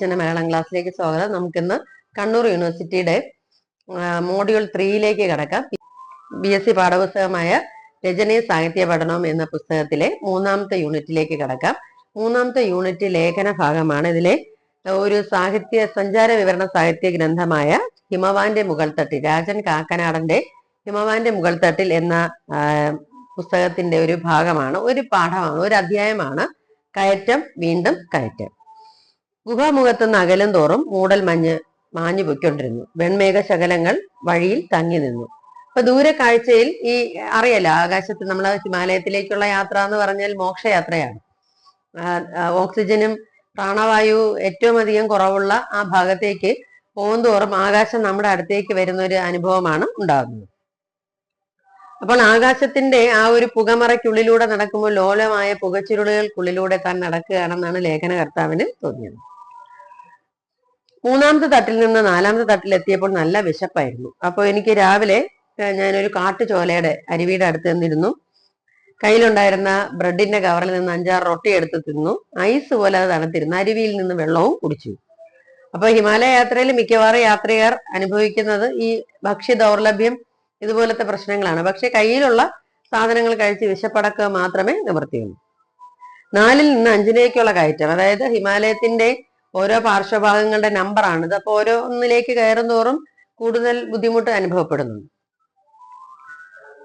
അച്ഛന്റെ മലയാളം ക്ലാസ്സിലേക്ക് സ്വാഗതം. നമുക്കിന്ന് കണ്ണൂർ യൂണിവേഴ്സിറ്റിയുടെ മോഡ്യൂൾ ത്രീയിലേക്ക് കടക്കാം. ബി എസ് സി പാഠപുസ്തകമായ രചനയ സാഹിത്യ പഠനം എന്ന പുസ്തകത്തിലെ മൂന്നാമത്തെ യൂണിറ്റിലേക്ക് കടക്കാം. മൂന്നാമത്തെ യൂണിറ്റ് ലേഖന ഭാഗമാണ്. ഇതിലെ ഒരു സാഹിത്യ സഞ്ചാര വിവരണ സാഹിത്യ ഗ്രന്ഥമായ ഹിമവാന്റെ മുകൾത്തട്ടിൽ രാജൻ കാക്കനാടന്റെ ഹിമവാന്റെ മുകൾത്തട്ടിൽ എന്ന പുസ്തകത്തിന്റെ ഒരു ഭാഗമാണ് ഒരു പാഠമാണ് ഒരു അധ്യായമാണ്. കയറ്റം വീണ്ടും കയറ്റം. ഗുഹാമുഖത്തുനിന്ന് അകലും തോറും മൂടൽ മഞ്ഞ് മാഞ്ഞു പൊയ്ക്കൊണ്ടിരുന്നു. വെൺമേഘ ശകലങ്ങൾ വഴിയിൽ തങ്ങി നിന്നു. അപ്പൊ ദൂരെ കാഴ്ചയിൽ ഈ അറിയല്ലോ ആകാശത്ത് നമ്മൾ ഹിമാലയത്തിലേക്കുള്ള യാത്ര എന്ന് പറഞ്ഞാൽ മോക്ഷയാത്രയാണ്. ഓക്സിജനും പ്രാണവായു ഏറ്റവും അധികം കുറവുള്ള ആ ഭാഗത്തേക്ക് പോകുന്തോറും ആകാശം നമ്മുടെ അടുത്തേക്ക് വരുന്ന ഒരു അനുഭവമാണ് ഉണ്ടാകുന്നത്. അപ്പോൾ ആകാശത്തിന്റെ ആ ഒരു പുകമറയ്ക്കുള്ളിലൂടെ നടക്കുമ്പോൾ ലോലമായ പുകച്ചുരുളുകൾക്കുള്ളിലൂടെ താൻ നടക്കുകയാണെന്നാണ് ലേഖനകർത്താവിന് തോന്നിയത്. മൂന്നാമത്തെ തട്ടിൽ നിന്ന് നാലാമത്തെ തട്ടിൽ എത്തിയപ്പോൾ നല്ല വിശപ്പായിരുന്നു. അപ്പോൾ എനിക്ക് രാവിലെ ഞാനൊരു കാട്ടുചോലയുടെ അരുവിയുടെ അടുത്ത് നിന്നിരുന്നു. കയ്യിലുണ്ടായിരുന്ന ബ്രെഡിന്റെ കവറിൽ നിന്ന് അഞ്ചാറ് റൊട്ടി എടുത്ത് തിന്നു. ഐസ് പോലെ അത് തണുത്തിരുന്നു. അരുവിയിൽ നിന്ന് വെള്ളവും കുടിച്ചു. അപ്പൊ ഹിമാലയ യാത്രയിൽ മിക്കവാറും യാത്രികർ അനുഭവിക്കുന്നത് ഈ ഭക്ഷ്യ ദൗർലഭ്യം ഇതുപോലത്തെ പ്രശ്നങ്ങളാണ്. പക്ഷെ കയ്യിലുള്ള സാധനങ്ങൾ കഴിച്ച് വിശപ്പടക്കുക മാത്രമേ നിവൃത്തിയുള്ളൂ നാലിൽ നിന്ന് അഞ്ചിലേക്കുള്ള കയറ്റം. അതായത് ഹിമാലയത്തിന്റെ ഓരോ പാർശ്വഭാഗങ്ങളുടെ നമ്പറാണ് ഇത് അപ്പൊ ഓരോന്നിലേക്ക് കയറുന്തോറും കൂടുതൽ ബുദ്ധിമുട്ട് അനുഭവപ്പെടുന്നുണ്ട്.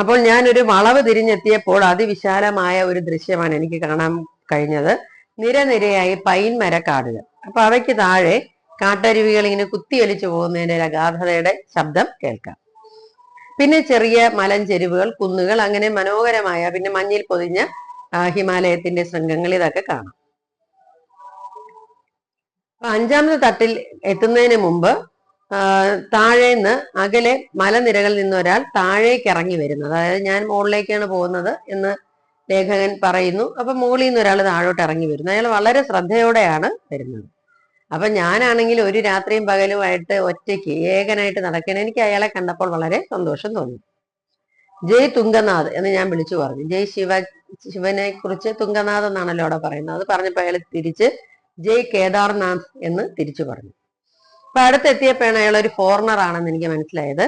അപ്പോൾ ഞാൻ ഒരു വളവ് തിരിഞ്ഞെത്തിയപ്പോൾ അതിവിശാലമായ ഒരു ദൃശ്യമാണ് എനിക്ക് കാണാൻ കഴിഞ്ഞത്. നിരനിരയായി പൈൻ മരക്കാടുകൾ അപ്പൊ അവയ്ക്ക് താഴെ കാട്ടരുവികൾ ഇങ്ങനെ കുത്തിയൊലിച്ചു പോകുന്നതിന്റെ ഒരു അഗാധതയുടെ ശബ്ദം കേൾക്കാം. പിന്നെ ചെറിയ മലഞ്ചെരുവുകൾ കുന്നുകൾ അങ്ങനെ മനോഹരമായ പിന്നെ മഞ്ഞിൽ പൊതിഞ്ഞ ഹിമാലയത്തിന്റെ ശൃംഗങ്ങൾ ഇതൊക്കെ കാണാം. അഞ്ചാമത്തെ തട്ടിൽ എത്തുന്നതിന് മുമ്പ് താഴേന്ന് അകലെ മലനിരകളിൽ നിന്നൊരാൾ താഴേക്ക് ഇറങ്ങി വരുന്നത് അതായത് ഞാൻ മുകളിലേക്കാണ് പോകുന്നത് എന്ന് ലേഖകൻ പറയുന്നു. അപ്പൊ മുകളിൽ നിന്ന് ഒരാൾ താഴോട്ട് ഇറങ്ങി വരുന്നു. അയാൾ വളരെ ശ്രദ്ധയോടെയാണ് വരുന്നത്. അപ്പൊ ഞാനാണെങ്കിൽ ഒരു രാത്രിയും പകലുമായിട്ട് ഒറ്റയ്ക്ക് ഏകനായിട്ട് നടക്കണം. എനിക്ക് അയാളെ കണ്ടപ്പോൾ വളരെ സന്തോഷം തോന്നി. ജയ് തുങ്കനാഥ് എന്ന് ഞാൻ വിളിച്ചു പറഞ്ഞു. ജയ് ശിവ ശിവനെ കുറിച്ച് തുങ്കനാഥ് എന്നാണല്ലോ അവിടെ പറയുന്നത്. അത് പറഞ്ഞപ്പോ അയാൾ തിരിച്ച് ജയ് കേദാർനാഥ് എന്ന് തിരിച്ചു പറഞ്ഞു. അപ്പൊ അടുത്തെത്തിയപ്പോഴാണ് അയാൾ ഒരു ഫോറിനർ ആണെന്ന് എനിക്ക് മനസ്സിലായത്.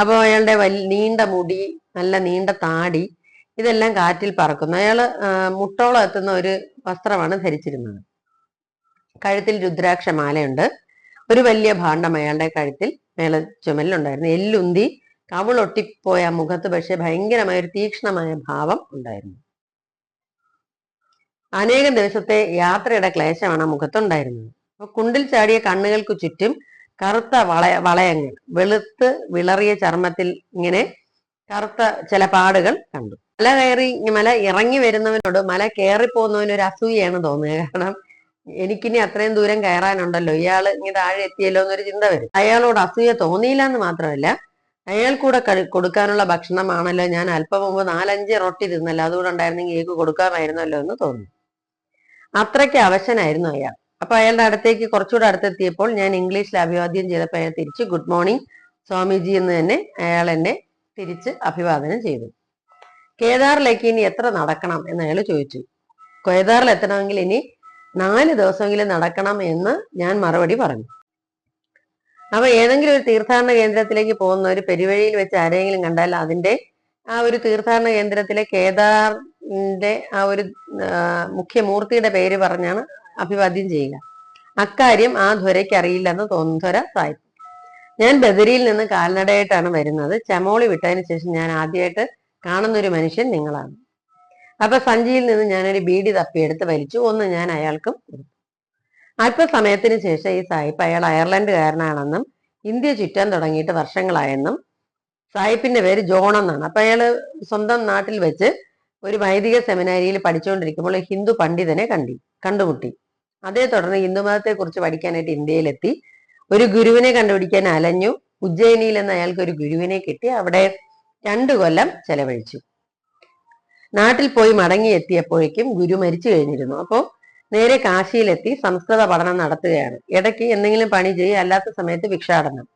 അപ്പൊ അയാളുടെ വലിയ നീണ്ട മുടി നല്ല നീണ്ട താടി ഇതെല്ലാം കാറ്റിൽ പറക്കുന്നു. അയാൾ ആ, മുട്ടോളം എത്തുന്ന ഒരു വസ്ത്രമാണ് ധരിച്ചിരുന്നത്. കഴുത്തിൽ രുദ്രാക്ഷമാലയുണ്ട്. ഒരു വലിയ ഭാണ്ഡം അയാളുടെ കഴുത്തിൽ മേള ചുമലിലുണ്ടായിരുന്നു. എല്ലുന്തി കവിളൊട്ടിപ്പോയ മുഖത്ത് പക്ഷെ ഭയങ്കരമായ ഒരു തീക്ഷ്ണമായ ഭാവം ഉണ്ടായിരുന്നു. അനേകം ദിവസത്തെ യാത്രയുടെ ക്ലേശമാണ് മുഖത്തുണ്ടായിരുന്നത്. അപ്പൊ കുണ്ടിൽ ചാടിയ കണ്ണുകൾക്ക് ചുറ്റും കറുത്ത വളയ വളയങ്ങൾ വെളുത്ത് വിളറിയ ചർമ്മത്തിൽ ഇങ്ങനെ കറുത്ത ചില പാടുകൾ കണ്ടു. മല കയറി മല ഇറങ്ങി വരുന്നവനോട് മല കയറി പോകുന്നവന് ഒരു അസൂയാണ് തോന്നുക. കാരണം എനിക്കിനി അത്രയും ദൂരം കയറാനുണ്ടല്ലോ. ഇയാൾ ഇനി താഴെ എത്തിയല്ലോ എന്നൊരു ചിന്ത വരും. അയാളോട് അസൂയ തോന്നിയില്ല എന്ന് മാത്രമല്ല അയാൾ കൂടെ കൊടുക്കാനുള്ള ഭക്ഷണമാണല്ലോ ഞാൻ അല്പം മുമ്പ് നാലഞ്ച് റൊട്ടി തിന്നല്ലോ. അതുകൂടെ ഉണ്ടായിരുന്നെങ്കിൽ ഏക്ക് കൊടുക്കാമായിരുന്നല്ലോ എന്ന് തോന്നി അത്രയ്ക്ക് അവശനായിരുന്നു അയാൾ. അപ്പൊ അയാളുടെ അടുത്തേക്ക് കുറച്ചുകൂടെ അടുത്തെത്തിയപ്പോൾ ഞാൻ ഇംഗ്ലീഷിൽ അഭിവാദ്യം ചെയ്തപ്പോൾ അയാൾ തിരിച്ച് ഗുഡ് മോർണിംഗ് സ്വാമിജി എന്ന് തന്നെ അയാൾ എന്നെ തിരിച്ച് അഭിവാദനം ചെയ്തു. കേദാറിലേക്ക് ഇനി എത്ര നടക്കണം എന്ന് അയാൾ ചോദിച്ചു. കേദാറിൽ എത്തണമെങ്കിൽ ഇനി നാല് ദിവസമെങ്കിലും നടക്കണം എന്ന് ഞാൻ മറുപടി പറഞ്ഞു. അപ്പൊ ഏതെങ്കിലും ഒരു തീർത്ഥാടന കേന്ദ്രത്തിലേക്ക് പോകുന്ന ഒരു പെരുവഴിയിൽ വെച്ച് ആരെങ്കിലും കണ്ടാൽ അതിന്റെ ആ ഒരു തീർത്ഥാടന കേന്ദ്രത്തിലെ കേദാറിന്റെ ആ ഒരു മുഖ്യമൂർത്തിയുടെ പേര് പറഞ്ഞാണ് അഭിവാദ്യം ചെയ്യുക. അക്കാര്യം ആ ധ്വരയ്ക്ക് അറിയില്ലെന്ന് തോന്നുന്നു. സായിപ്പ്. ഞാൻ ബദരിയിൽ നിന്ന് കാൽനടയായിട്ടാണ് വരുന്നത്. ചമോളി വിട്ടതിന് ശേഷം ഞാൻ ആദ്യമായിട്ട് കാണുന്നൊരു മനുഷ്യൻ നിങ്ങളാണ്. അപ്പൊ സഞ്ചിയിൽ നിന്ന് ഞാനൊരു ബീഡി തപ്പിയെടുത്ത് വലിച്ചു. ഒന്ന് ഞാൻ അയാൾക്കും കൊടുത്തു. അല്പസമയത്തിന് ശേഷം ഈ സായിപ്പ് അയാൾ അയർലൻഡുകാരനാണെന്നും ഇന്ത്യ ചുറ്റാൻ തുടങ്ങിയിട്ട് വർഷങ്ങളായെന്നും സായിപ്പിന്റെ പേര് ജോൺ എന്നാണ്. അപ്പൊ അയാൾ സ്വന്തം നാട്ടിൽ വെച്ച് ഒരു വൈദിക സെമിനാരിയിൽ പഠിച്ചുകൊണ്ടിരിക്കുമ്പോൾ ഹിന്ദു പണ്ഡിതനെ കണ്ടി കണ്ടുമുട്ടി. അതേ തുടർന്ന് ഹിന്ദുമതത്തെ കുറിച്ച് പഠിക്കാനായിട്ട് ഇന്ത്യയിലെത്തി. ഒരു ഗുരുവിനെ കണ്ടുപിടിക്കാൻ അലഞ്ഞു. ഉജ്ജയിനിയിൽ നിന്ന് അയാൾക്ക് ഒരു ഗുരുവിനെ കിട്ടി. അവിടെ രണ്ടു കൊല്ലം ചെലവഴിച്ചു. നാട്ടിൽ പോയി മടങ്ങിയെത്തിയപ്പോഴേക്കും ഗുരു മരിച്ചു കഴിഞ്ഞിരുന്നു. അപ്പോൾ നേരെ കാശിയിലെത്തി സംസ്കൃത പഠനം നടത്തുകയാണ്. ഇടയ്ക്ക് എന്തെങ്കിലും പണി ചെയ്യുക അല്ലാത്ത സമയത്ത് ഭിക്ഷാടനം.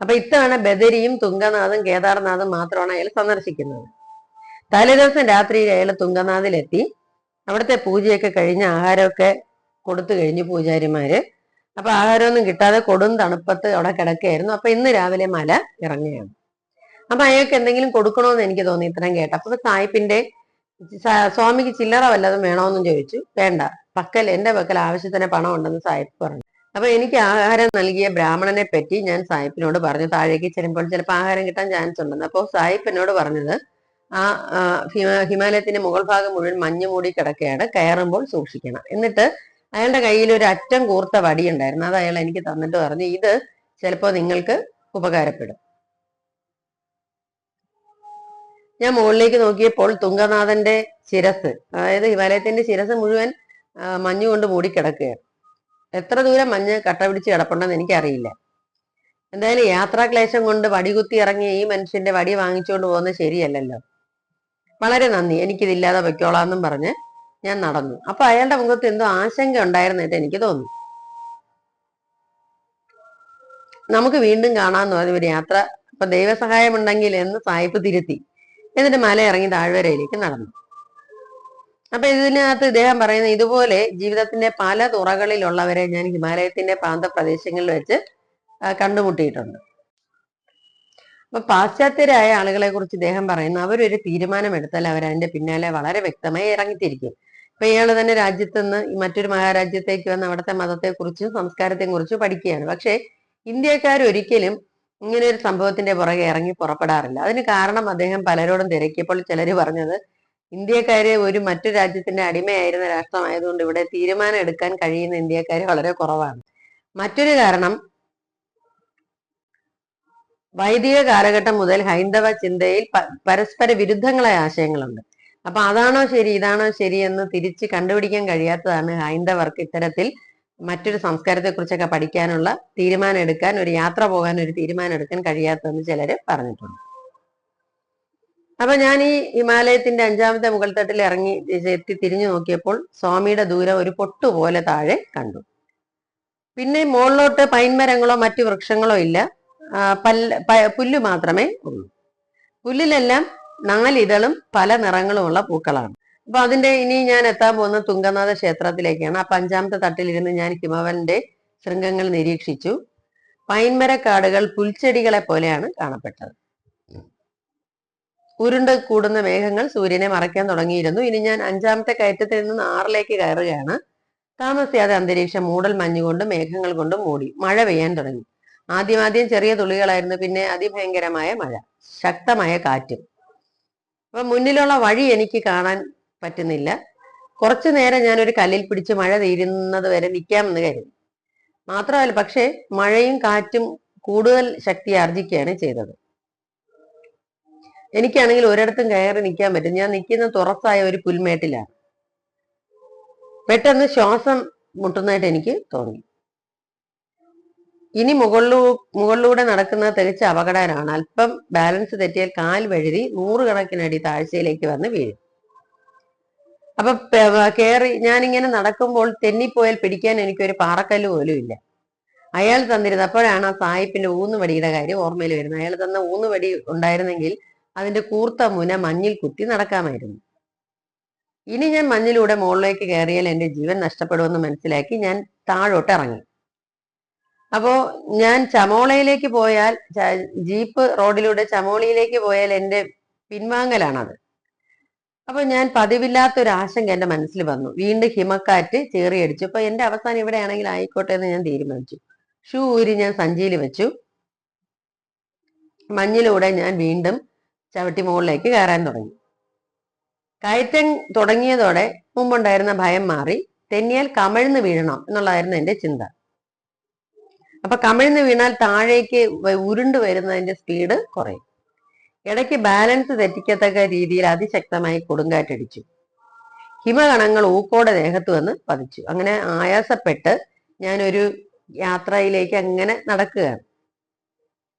അപ്പൊ ഇത്തവണ ബദരിയും തുങ്കനാഥും കേദാർനാഥും മാത്രമാണ് അയാൾ സന്ദർശിക്കുന്നത്. തലേദിവസം രാത്രിയിൽ അയാൾ തുങ്കനാഥിലെത്തി. അവിടുത്തെ പൂജയൊക്കെ കഴിഞ്ഞ് ആഹാരമൊക്കെ കൊടുത്തു കഴിഞ്ഞു പൂജാരിമാര്. അപ്പൊ ആഹാരമൊന്നും കിട്ടാതെ കൊടും തണുപ്പത്ത് അവിടെ കിടക്കുകയായിരുന്നു. അപ്പൊ ഇന്ന് രാവിലെ മല ഇറങ്ങുകയാണ്. അപ്പൊ അയാൾക്ക് എന്തെങ്കിലും കൊടുക്കണമെന്ന് എനിക്ക് തോന്നി ഇത്രയും കേട്ടപ്പോ. സായിപ്പിന്റെ സ- സ്വാമിക്ക് ചില്ലറ വല്ലതും വേണോന്നും ചോദിച്ചു. വേണ്ട. പക്കൽ എന്റെ പക്കൽ ആവശ്യത്തിന് പണം ഉണ്ടെന്ന് സാഹിബ് പറഞ്ഞു. അപ്പൊ എനിക്ക് ആഹാരം നൽകിയ ബ്രാഹ്മണനെ പറ്റി ഞാൻ സായിപ്പിനോട് പറഞ്ഞു. താഴേക്ക് ചെല്ലുമ്പോൾ ചിലപ്പോൾ ആഹാരം കിട്ടാൻ ചാൻസ് ഉണ്ടെന്ന്. അപ്പോൾ സായിപ്പ് എന്നോട് പറഞ്ഞത് ആ ആ, ഹിമ- ഹിമാലയത്തിന്റെ മുകൾ ഭാഗം മുഴുവൻ മഞ്ഞ് മൂടി കിടക്കുകയാണ് കയറുമ്പോൾ സൂക്ഷിക്കണം. എന്നിട്ട് അയാളുടെ കയ്യിൽ ഒരു അറ്റം കൂർത്ത വടി ഉണ്ടായിരുന്നു. അത് അയാൾ എനിക്ക് തന്നിട്ട് പറഞ്ഞു ഇത് ചിലപ്പോൾ നിങ്ങൾക്ക് ഉപകാരപ്പെടും. ഞാൻ മുകളിലേക്ക് നോക്കിയപ്പോൾ തുങ്കനാഥന്റെ ശിരസ് അതായത് ഹിമാലയത്തിന്റെ ശിരസ് മുഴുവൻ മഞ്ഞുകൊണ്ട് മഞ്ഞ് കൊണ്ട് മൂടിക്കിടക്കുകയാണ്. എത്ര ദൂരം മഞ്ഞ് കട്ട പിടിച്ച് കിടപ്പുണ്ടെന്ന് എനിക്കറിയില്ല. എന്തായാലും യാത്രാക്ലേശം കൊണ്ട് വടികുത്തി ഇറങ്ങിയ ഈ മനുഷ്യന്റെ വടി വാങ്ങിച്ചുകൊണ്ട് പോകുന്നത് ശരിയല്ലല്ലോ. വളരെ നന്ദി. എനിക്കിതില്ലാതെ വെക്കോളാന്നും പറഞ്ഞ് ഞാൻ നടന്നു. അപ്പൊ അയാളുടെ മുഖത്ത് എന്തോ ആശങ്ക ഉണ്ടായിരുന്നായിട്ട് എനിക്ക് തോന്നി. നമുക്ക് വീണ്ടും കാണാന്ന് പറഞ്ഞു ഒരു യാത്ര. അപ്പൊ ദൈവസഹായം ഉണ്ടെങ്കിൽ എന്ന് സായിപ്പ് തിരുത്തി. എന്നിട്ട് മല ഇറങ്ങി താഴ്വരയിലേക്ക് നടന്നു. അപ്പൊ ഇതിനകത്ത് ഇദ്ദേഹം പറയുന്ന ഇതുപോലെ ജീവിതത്തിന്റെ പല തുറകളിലുള്ളവരെ ഞാൻ ഹിമാലയത്തിന്റെ പ്രാന്തപ്രദേശങ്ങളിൽ വെച്ച് കണ്ടുമുട്ടിയിട്ടുണ്ട്. അപ്പൊ പാശ്ചാത്യരായ ആളുകളെ കുറിച്ച് ഇദ്ദേഹം പറയുന്നു അവരൊരു തീരുമാനമെടുത്താൽ അവർ അതിന്റെ പിന്നാലെ വളരെ വ്യക്തമായി ഇറങ്ങിത്തിരിക്കും. ഇപ്പൊ ഇയാൾ തന്നെ രാജ്യത്ത് നിന്ന് മറ്റൊരു മഹാരാജ്യത്തേക്ക് വന്ന് അവിടുത്തെ മതത്തെക്കുറിച്ചും സംസ്കാരത്തെ കുറിച്ചും പഠിക്കുകയാണ്. പക്ഷേ ഇന്ത്യക്കാർ ഒരിക്കലും ഇങ്ങനെ ഒരു സംഭവത്തിന്റെ പുറകെ ഇറങ്ങി പുറപ്പെടാറില്ല. അതിന് കാരണം അദ്ദേഹം പലരോടും തിരക്കിയപ്പോൾ ചിലർ പറഞ്ഞത് ഇന്ത്യക്കാര് ഒരു മറ്റു രാജ്യത്തിന്റെ അടിമയായിരുന്ന രാഷ്ട്രമായതുകൊണ്ട് ഇവിടെ തീരുമാനം എടുക്കാൻ കഴിയുന്ന ഇന്ത്യക്കാർ വളരെ കുറവാണ്. മറ്റൊരു കാരണം വൈദിക കാലഘട്ടം മുതൽ ഹൈന്ദവ ചിന്തയിൽ പരസ്പര വിരുദ്ധങ്ങളായ ആശയങ്ങളുണ്ട്. അപ്പൊ അതാണോ ശരി ഇതാണോ ശരി എന്ന് തിരിച്ച് കണ്ടുപിടിക്കാൻ കഴിയാത്തതാണ് ഹൈന്ദവർക്ക് ഇത്തരത്തിൽ മറ്റൊരു സംസ്കാരത്തെ കുറിച്ചൊക്കെ പഠിക്കാനുള്ള തീരുമാനം എടുക്കാൻ ഒരു യാത്ര പോകാൻ ഒരു തീരുമാനം എടുക്കാൻ കഴിയാത്തതെന്ന് ചിലര് പറഞ്ഞിട്ടുണ്ട്. അപ്പൊ ഞാൻ ഈ ഹിമാലയത്തിന്റെ അഞ്ചാമത്തെ മുകൾ തട്ടിൽ ഇറങ്ങി എത്തി തിരിഞ്ഞു നോക്കിയപ്പോൾ സ്വാമിയുടെ ദൂരം ഒരു പൊട്ടുപോലെ താഴെ കണ്ടു. പിന്നെ മുകളിലോട്ട് പൈൻമരങ്ങളോ മറ്റു വൃക്ഷങ്ങളോ ഇല്ല. പല്ല പുല്ല് മാത്രമേ ഉള്ളൂ. പുല്ലിലെല്ലാം നാലിതളും പല നിറങ്ങളുമുള്ള പൂക്കളാണ്. അപ്പൊ അതിന്റെ ഇനി ഞാൻ എത്താൻ പോകുന്ന തുങ്കനാഥ ക്ഷേത്രത്തിലേക്കാണ്. ആ പഞ്ചാമത്തെ തട്ടിലിരുന്ന് ഞാൻ ഹിമവന്റെ ശൃംഗങ്ങൾ നിരീക്ഷിച്ചു. പൈൻമരക്കാടുകൾ പുൽച്ചെടികളെ പോലെയാണ് കാണപ്പെട്ടത്. ഉരുണ്ട് കൂടുന്ന മേഘങ്ങൾ സൂര്യനെ മറയ്ക്കാൻ തുടങ്ങിയിരുന്നു. ഇനി ഞാൻ അഞ്ചാമത്തെ കയറ്റത്തിൽ നിന്ന് ആറിലേക്ക് കയറുകയാണ്. താമസിയാതെ അന്തരീക്ഷം മൂടൽ മഞ്ഞുകൊണ്ടും മേഘങ്ങൾ കൊണ്ടും മൂടി. മഴ പെയ്യാൻ തുടങ്ങി. ആദ്യം ആദ്യം ചെറിയ തുള്ളികളായിരുന്നു. പിന്നെ അതിഭയങ്കരമായ മഴ. ശക്തമായ കാറ്റും. അപ്പൊ മുന്നിലുള്ള വഴി എനിക്ക് കാണാൻ പറ്റുന്നില്ല. കുറച്ചു നേരം ഞാൻ ഒരു കല്ലിൽ പിടിച്ച് മഴ തീരുന്നത് വരെ നിൽക്കാമെന്ന് കരുതി. മാത്രമല്ല പക്ഷേ മഴയും കാറ്റും കൂടുതൽ ശക്തി ആർജിക്കുകയാണ് ചെയ്തത്. എനിക്കാണെങ്കിൽ ഒരിടത്തും കയറി നിൽക്കാൻ പറ്റും. ഞാൻ നിൽക്കുന്ന തുറസായ ഒരു പുൽമേട്ടിലാണ്. പെട്ടെന്ന് ശ്വാസം മുട്ടുന്നതായിട്ട് എനിക്ക് തോന്നി. ഇനി മുകളിലൂ മുകളിലൂടെ നടക്കുന്നത് തികച്ച അപകടകരമാണ്. അല്പം ബാലൻസ് തെറ്റിയാൽ കാൽ വഴുതി നൂറുകണക്കിനടി താഴ്ചയിലേക്ക് വന്ന് വീഴും. അപ്പൊ കയറി ഞാനിങ്ങനെ നടക്കുമ്പോൾ തെന്നിപ്പോയാൽ പിടിക്കാൻ എനിക്കൊരു പാറക്കല്ല് പോലും ഇല്ല. അയാൾ തന്നിരുന്നത് അപ്പോഴാണ് ആ സായിപ്പിന്റെ ഊന്നുവടിയുടെ കാര്യം ഓർമ്മയിൽ വരുന്നത്. അയാൾ തന്ന ഊന്നുവടി ഉണ്ടായിരുന്നെങ്കിൽ അതിന്റെ കൂർത്ത മുന മഞ്ഞിൽ കുത്തി നടക്കാമായിരുന്നു. ഇനി ഞാൻ മഞ്ഞിലൂടെ മുകളിലേക്ക് കയറിയാൽ എന്റെ ജീവൻ നഷ്ടപ്പെടുമെന്ന് മനസ്സിലാക്കി ഞാൻ താഴോട്ട് ഇറങ്ങി. അപ്പോ ഞാൻ ചമോളയിലേക്ക് പോയാൽ ജീപ്പ് റോഡിലൂടെ ചമോളിയിലേക്ക് പോയാൽ എന്റെ പിൻവാങ്ങലാണത്. അപ്പൊ ഞാൻ പതിവില്ലാത്ത ഒരു ആശങ്ക എന്റെ മനസ്സിൽ വന്നു. വീണ്ടും ഹിമക്കാറ്റ് ചേറിയടിച്ചു. അപ്പൊ എന്റെ അവസാനം ഇവിടെ ആണെങ്കിൽ ആയിക്കോട്ടെ എന്ന് ഞാൻ തീരുമാനിച്ചു. ഷൂ ഊരി ഞാൻ സഞ്ചിയിൽ വെച്ചു. മഞ്ഞിലൂടെ ഞാൻ വീണ്ടും ചവിട്ടി മുകളിലേക്ക് കയറാൻ തുടങ്ങി. കയറ്റം തുടങ്ങിയതോടെ മുമ്പുണ്ടായിരുന്ന ഭയം മാറി. തെന്നിയാൽ കമിഴ്ന്ന് വീഴണം എന്നുള്ളതായിരുന്നു എന്റെ ചിന്ത. അപ്പൊ കമിഴ്ന്ന് വീണാൽ താഴേക്ക് ഉരുണ്ട് വരുന്നതിന്റെ സ്പീഡ് കുറയും. ഇടയ്ക്ക് ബാലൻസ് തെറ്റിക്കത്തക്ക രീതിയിൽ അതിശക്തമായി കൊടുങ്കാറ്റടിച്ചു. ഹിമകണങ്ങൾ ഊക്കോടെ ദേഹത്ത് വന്ന് പതിച്ചു. അങ്ങനെ ആയാസപ്പെട്ട് ഞാനൊരു യാത്രയിലേക്ക് അങ്ങനെ നടക്കുകയാണ്.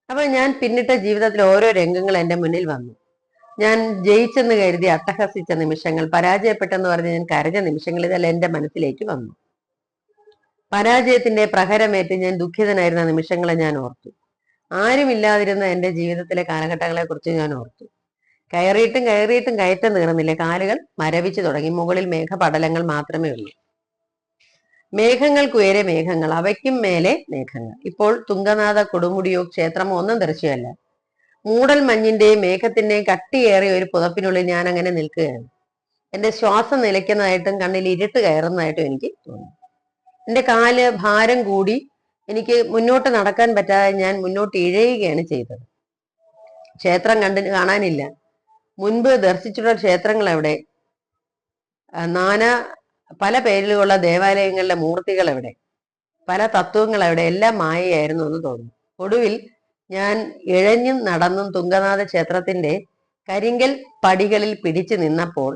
അപ്പൊ ഞാൻ പിന്നിട്ട ജീവിതത്തിൽ ഓരോ രംഗങ്ങൾ എന്റെ മുന്നിൽ വന്നു. ഞാൻ ജയിച്ചെന്ന് കരുതി അട്ടഹസിച്ച നിമിഷങ്ങൾ പരാജയപ്പെട്ടെന്ന് പറഞ്ഞ് ഞാൻ കരഞ്ഞ നിമിഷങ്ങൾ ഇതെല്ലാം എന്റെ മനസ്സിലേക്ക് വന്നു. പരാജയത്തിന്റെ പ്രഹരമേറ്റ് ഞാൻ ദുഃഖിതനായിരുന്ന നിമിഷങ്ങളെ ഞാൻ ഓർത്തു. ആരുമില്ലാതിരുന്ന എന്റെ ജീവിതത്തിലെ കാലഘട്ടങ്ങളെ കുറിച്ച് ഞാൻ ഓർത്തു. കയറിയിട്ടും കയറിയിട്ടും കയറ്റം തീർന്നില്ല കാലുകൾ മരവിച്ചു തുടങ്ങി. മുകളിൽ മേഘപടലങ്ങൾ മാത്രമേ ഉള്ളൂ. മേഘങ്ങൾക്കുയരെ മേഘങ്ങൾ അവയ്ക്കും മേലെ മേഘങ്ങൾ. ഇപ്പോൾ തുങ്കനാഥ കൊടുമുടിയോ ക്ഷേത്രമോ ഒന്നും ദൃശ്യമല്ല. മൂടൽ മഞ്ഞിന്റെയും മേഘത്തിന്റെയും കട്ടിയേറിയ ഒരു പുതപ്പിനുള്ളിൽ ഞാൻ അങ്ങനെ നിൽക്കുകയാണ്. എന്റെ ശ്വാസം നിലയ്ക്കുന്നതായിട്ടും കണ്ണിൽ ഇരുട്ട് കയറുന്നതായിട്ടും എനിക്ക് തോന്നി. എന്റെ കാൽ ഭാരം കൂടി എനിക്ക് മുന്നോട്ട് നടക്കാൻ പറ്റാതെ ഞാൻ മുന്നോട്ട് ഇഴയുകയാണ് ചെയ്തത്. ക്ഷേത്രം കണ്ട് കാണാനില്ല. മുൻപ് ദർശിച്ചിട്ടുള്ള ക്ഷേത്രങ്ങൾ എവിടെ? നാനാ പല പേരിലുള്ള ദേവാലയങ്ങളിലെ മൂർത്തികൾ എവിടെ? പല തത്വങ്ങൾ എവിടെ? എല്ലാം മായയായിരുന്നു എന്ന് തോന്നുന്നു. ഒടുവിൽ ഞാൻ ഇഴഞ്ഞും നടന്നും തുങ്കനാഥ ക്ഷേത്രത്തിന്റെ കരിങ്കൽ പടികളിൽ പിടിച്ചു നിന്നപ്പോൾ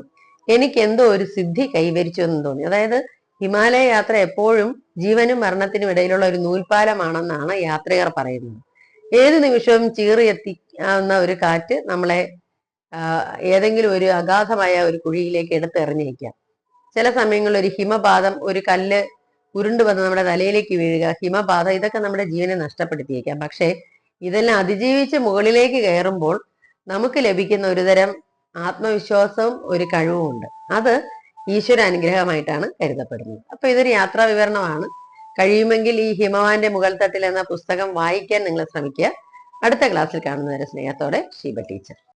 എനിക്ക് എന്തോ ഒരു സിദ്ധി കൈവരിച്ചു എന്ന് തോന്നി. അതായത് ഹിമാലയ യാത്ര എപ്പോഴും ജീവനും മരണത്തിനും ഇടയിലുള്ള ഒരു നൂൽപാലമാണെന്നാണ് യാത്രികർ പറയുന്നത്. ഏത് നിമിഷവും ചീറിയെത്തിക്കുന്ന ഒരു കാറ്റ് നമ്മളെ ഏതെങ്കിലും ഒരു അഗാധമായ ഒരു കുഴിയിലേക്ക് എടുത്തെറിഞ്ഞേക്കാം ചില സമയങ്ങളിൽ ഒരു ഹിമപാതം ഒരു കല്ല് ഉരുണ്ടു വന്ന് നമ്മുടെ തലയിലേക്ക് വീഴുക ഹിമപാതം ഇതൊക്കെ നമ്മുടെ ജീവനെ നഷ്ടപ്പെടുത്തിയേക്കാം. പക്ഷേ ഇതെല്ലാം അതിജീവിച്ച് മുകളിലേക്ക് കയറുമ്പോൾ നമുക്ക് ലഭിക്കുന്ന ഒരുതരം ആത്മവിശ്വാസവും ഒരു കഴിവുമുണ്ട്. അത് ഈശ്വര അനുഗ്രഹമായിട്ടാണ് കരുതപ്പെടുന്നത്. അപ്പൊ ഇതൊരു യാത്രാ വിവരണമാണ്. കഴിയുമെങ്കിൽ ഈ ഹിമവാന്റെ മുകൾ തട്ടിൽ എന്ന പുസ്തകം വായിക്കാൻ നിങ്ങൾ ശ്രമിക്കുക. അടുത്ത ക്ലാസ്സിൽ കാണുന്നവരെ സ്നേഹത്തോടെ ഷീബ ടീച്ചർ.